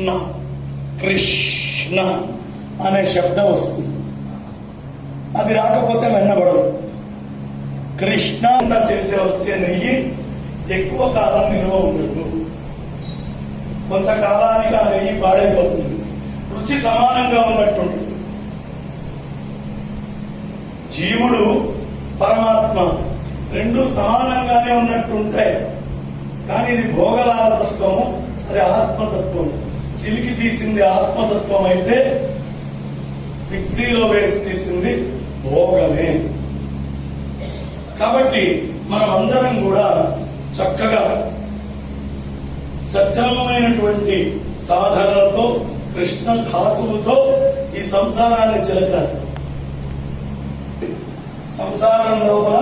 కృష్ణ కృష్ణ అనే శబ్దం వస్తుంది. అది రాకపోతే వెన్నబడదు. కృష్ణ చేసే వచ్చే నెయ్యి ఎక్కువ కాలం నిల్వ ఉండదు. కొంతకాలానికి ఆ నెయ్యి పాడైపోతుంది. రుచి సమానంగా ఉన్నట్టుంటుంది జీవుడు పరమాత్మ రెండు సమానంగానే ఉన్నట్టుంటే కానీ ఇది భోగలాలసత్వము అది ఆత్మతత్వము. చిలికి తీసింది ఆత్మతత్వం అయితే మిక్సీలో వేసి తీసింది భోగమే. కాబట్టి మనం అందరం కూడా చక్కగా సక్రమమైనటువంటి సాధనలతో కృష్ణ ధాతువుతో ఈ సంసారాన్ని చిలకాలి. సంసారం లోపల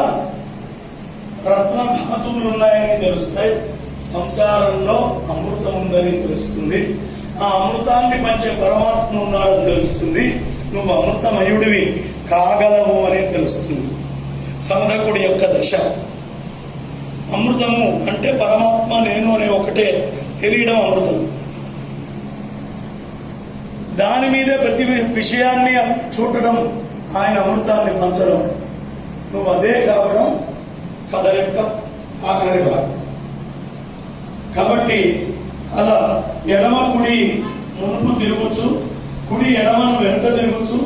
రత్న ధాతువులు ఉన్నాయని తెలుస్తాయి. సంసారంలో అమృతం ఉందని తెలుస్తుంది. ఆ అమృతాన్ని పంచే పరమాత్మ ఉన్నాడని తెలుస్తుంది. నువ్వు అమృతమయుడివి కాగలవు అని తెలుస్తుంది. సాధకుడి యొక్క దశ. అమృతము అంటే పరమాత్మ నేను అనే ఒకటే తెలియడం అమృతం. దాని మీదే ప్రతి విషయాన్ని చూడడం ఆయన అమృతాన్ని పంచడం. నువ్వు అదే కావడం కథ యొక్క ఆఖరి భాగం. కాబట్టి అలా ఎడమ కుడి మునుపు తిరగచ్చు కుడి ఎడమను వెంట తిరగచ్చు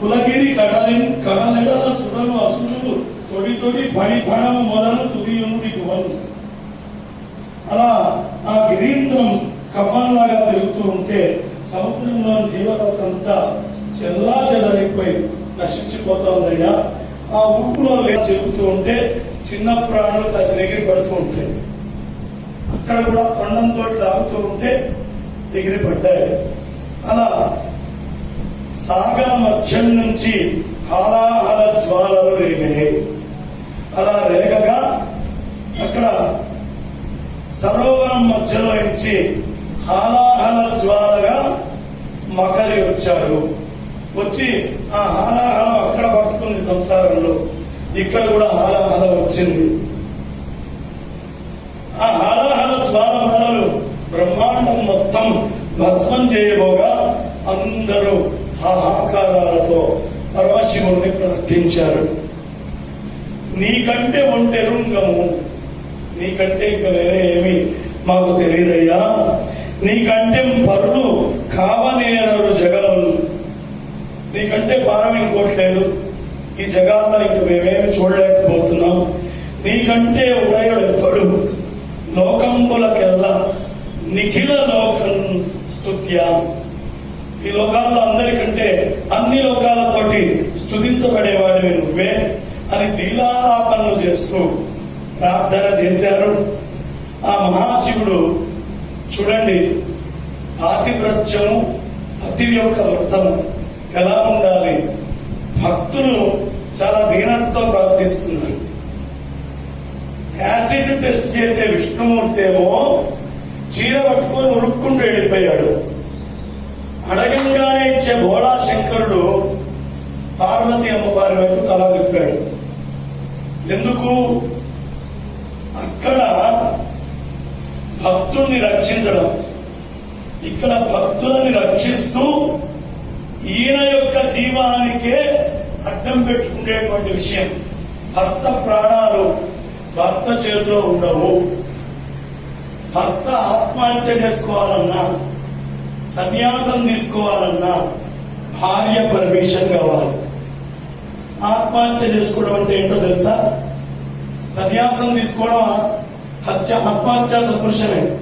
కులగిరి కడలి కడలెడల సురలు అసురులు తొడి తొడి పడి పడము మొదలు తుదియునుడి గువను అలా ఆ గిరీంద్రం కప్పంలాగా తిరుగుతూ ఉంటే సముద్రంలో జీవరాశి అంతా చెల్లా చెదరైపోయి నశించిపోతుందయ్యా. ఆ ఉప్పులో చెబుతూ ఉంటే చిన్న ప్రాణులు కాసిన ఎగిరి పడుతూ ఉంటాయి అక్కడ కూడా కొండంతో లాగుతూ ఉంటే ఎగిరి పడ్డాయి. అలా సాగర మధ్యం నుంచి హాలాహల జ్వాలలు రేగాయి. అలా రేగగా అక్కడ సరోవరం మధ్యలో నుంచి హాలాహల జ్వాలగా మకరి వచ్చాడు. వచ్చి ఆ హాలాహలం అక్కడ పట్టుకుంది సంసారంలో. ఇక్కడ కూడా హాలాహలం వచ్చింది ఆ హాలాహల జ్వాలమాలలు బ్రహ్మాండం మొత్తం భస్మం చేయబోగా అందరూ హాహాకారాలతో పరమశివుణ్ణి ప్రార్థించారు. నీకంటే ఒంటెరుంగము నీకంటే ఇంకా వేరే ఏమి మాకు తెలియదయ్యా. నీకంటే పరులు కావనేరరు జగములు. నీకంటే పారం ఇంకోటి లేదు. ఈ జగాల్లో ఇంక మేమేమి చూడలేకపోతున్నాం. నీకంటే ఉదయుడు ఎవ్వడు లోకంబులకెల్లా నిఖిల లోకం స్తుత్య. ఈ లోకాల్లో అందరికంటే అన్ని లోకాలతోటి స్తుతించబడేవాడివి నువ్వే అని దీలాలాపనలు చేస్తూ ప్రార్థన చేశారు. ఆ మహాశివుడు చూడండి ఆతివ్రత్యము అతి యొక్క వ్రతము ఎలా ఉండాలి? భక్తులు చాలా దీనతతో ప్రార్థిస్తున్నారు. యాసిడ్ టెస్ట్ చేసే విష్ణుమూర్తి ఏమో చీర పట్టుకొని ఉరుక్కుంటూ వెళ్ళిపోయాడు. అడగంగానే ఇచ్చే భోళా శంకరుడు పార్వతి అమ్మవారి వైపు తల తిప్పాడు. ఎందుకు? అక్కడ భక్తుల్ని రక్షించడం. ఇక్కడ భక్తులని రక్షిస్తూ ఈయన యొక్క జీవానికే అడ్డం పెట్టుకునేటువంటి విషయం. భర్త ప్రాణాలు భర్త చేతిలో ఉండవు. భర్త ఆత్మహత్య చేసుకోవాలన్నా సన్యాసం తీసుకోవాలన్నా భార్య పర్మిషన్ కావాలి. ఆత్మహత్య చేసుకోవడం అంటే ఏంటో తెలుసా? సన్యాసం తీసుకోవడం హత్య ఆత్మహత్య సదృశమే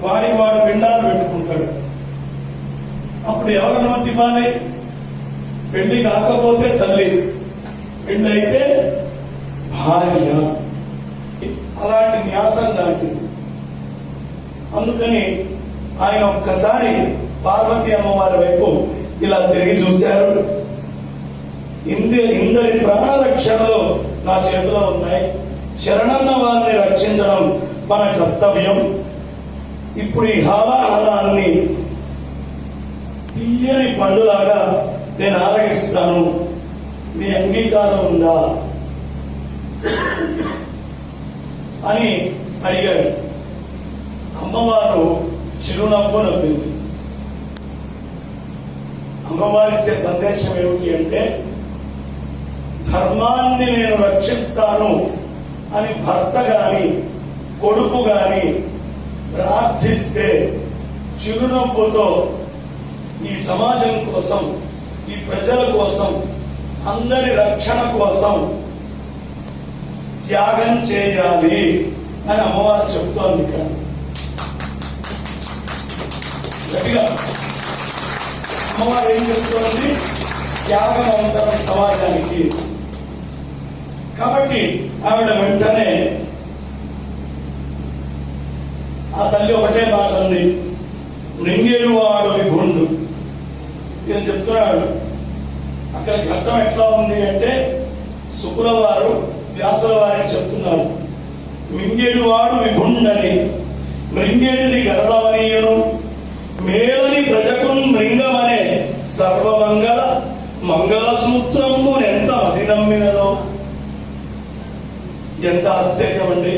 వాడికి వాడు పిండాలు పెట్టుకుంటాడు. అప్పుడు ఎవరు అనుమతి ఇవ్వాలి? పెళ్ళి కాకపోతే తల్లి. పెళ్ళి అయితే భార్య. అలాంటి న్యాసం లాంటిది. అందుకని ఆయన ఒక్కసారి పార్వతి అమ్మవారి వైపు ఇలా తిరిగి చూశారు. ఇంది ఇందరి ప్రాణరక్షణలు నా చేతిలో ఉన్నాయి. శరణన్న వారిని రక్షించడం మన కర్తవ్యం. ఇప్పుడు ఈ హాలాహలాన్ని తీయని పండులాగా నేను ఆరగిస్తాను. మీ అంగీకారం ఉందా? అని అడిగాడు. అమ్మవారు చిరునవ్వు నవ్వింది అమ్మవారిచ్చే సందేశం ఏమిటి అంటే ధర్మాన్ని నేను రక్షిస్తాను అని భర్త గాని కొడుకు గాని ప్రార్థిస్తే చిరునవ్వుతో ఈ సమాజం కోసం ఈ ప్రజల కోసం అందరి రక్షణ కోసం త్యాగం చేయాలి అని అమ్మవారు చెప్తోంది ఇక్కడ. గట్టిగా అమ్మవారు ఏం చెప్తోంది త్యాగం అవసరం సమాజానికి కాబట్టి ఆవిడ వెంటనే ఆ తల్లి ఒకటే మాట ఉంది రింగేడు వాడు విభుండు ఈయన చెప్తున్నాడు అక్కడ ఘట్టం ఎట్లా ఉంది అంటే శుకుల వారు వ్యాసుల వారికి చెప్తున్నారు మింగేడు వాడు విభుండని. మృంగేడిది గరళవనీయును మేలని ప్రజకుం మృంగమనే సర్వమంగళ మంగళసూత్రము ఎంత అది నమ్మినదో ఎంత ఆశ్చర్యం అండి